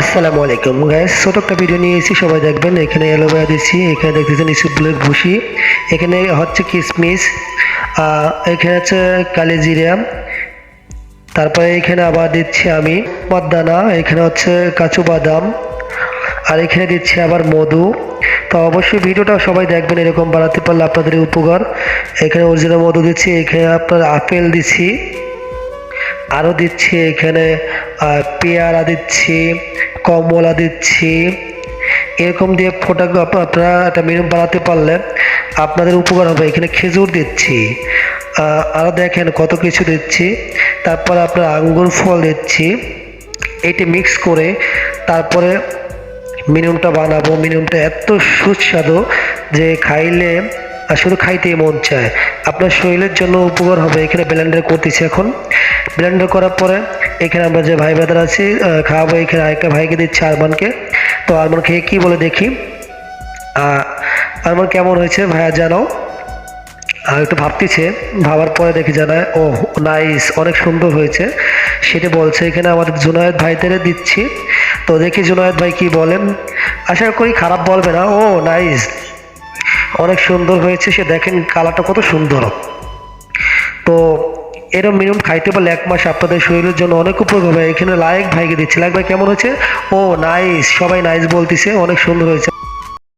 আসসালামু আলাইকুম গাইস ছোট একটা ভিডিও নিয়ে এসেছি, সবাই দেখবেন। এখানে অ্যালোভেরা দিচ্ছি, এখানে দেখতেছেন ইসুবুলের ভুসি এখানে হচ্ছে কিশমিশ এখানে হচ্ছে কালিজিরা তারপরে এখানে আবার দিচ্ছি আমি মদ্দানা, এখানে হচ্ছে কাঁচু বাদাম, আর এখানে দিচ্ছি আবার মধু। তো অবশ্যই ভিডিওটা সবাই দেখবেন, এরকম বাড়াতে পারলে আপনাদের উপকার। এখানে অরিজিনাল মধু দিচ্ছি, এখানে আপনার আপেল দিচ্ছি। আরও দিচ্ছি এখানে পেয়ারা দিচ্ছি, কমলা দিচ্ছি। এরকম দিয়ে ফোটা আপনারা একটা মেনু বানাতে পারলে আপনাদের উপকার হবে। এখানে খেজুর দিচ্ছি আরও দেখেন কত কিছু দিচ্ছি। তারপরে আপনার আঙ্গুর ফল দিচ্ছি। এটি মিক্স করে তারপরে মিনিমটা বানাবো। মিনিমটা এত সুস্বাদু যে খাইলে আর শুধু খাইতেই মন চায়। আপনার শরীরের জন্য উপকার হবে। এখানে ব্লেন্ডার করতেছি এখন। ব্লেন্ডার করার পরে এখানে আমরা যে ভাই ব্রাদার আছি খাওয়াবো এখানে আরেকটা ভাইকে দিচ্ছি, আরমানকে। তো আরমান খেয়ে কী বলে দেখি। আরমান কেমন হয়েছে ভাইয়া জানাও। আর একটু ভাবতেছে, ভাবার পরে দেখে জানায় ও নাইস অনেক সুন্দর হয়েছে। সেটা বলছে, এখানে আমাদের জুনায়েদ ভাইদের দিচ্ছি। তো দেখি জুনায়েদ ভাই কি বলেন। আশা করি খারাপ বলবে না। ও নাইস অনেক সুন্দর হয়েছে, সে দেখেন কালারটা কত সুন্দর। তো এরম মিনিমাম খাইতে পারলে এক মাস আপনাদের শরীরের জন্য অনেক উপকার হবে। এখানে লাইক ভাইকে দিচ্ছে। লায়ক ভাই কেমন হয়েছে? ও নাইস সবাই নাইস বলতেছে, অনেক সুন্দর হয়েছে।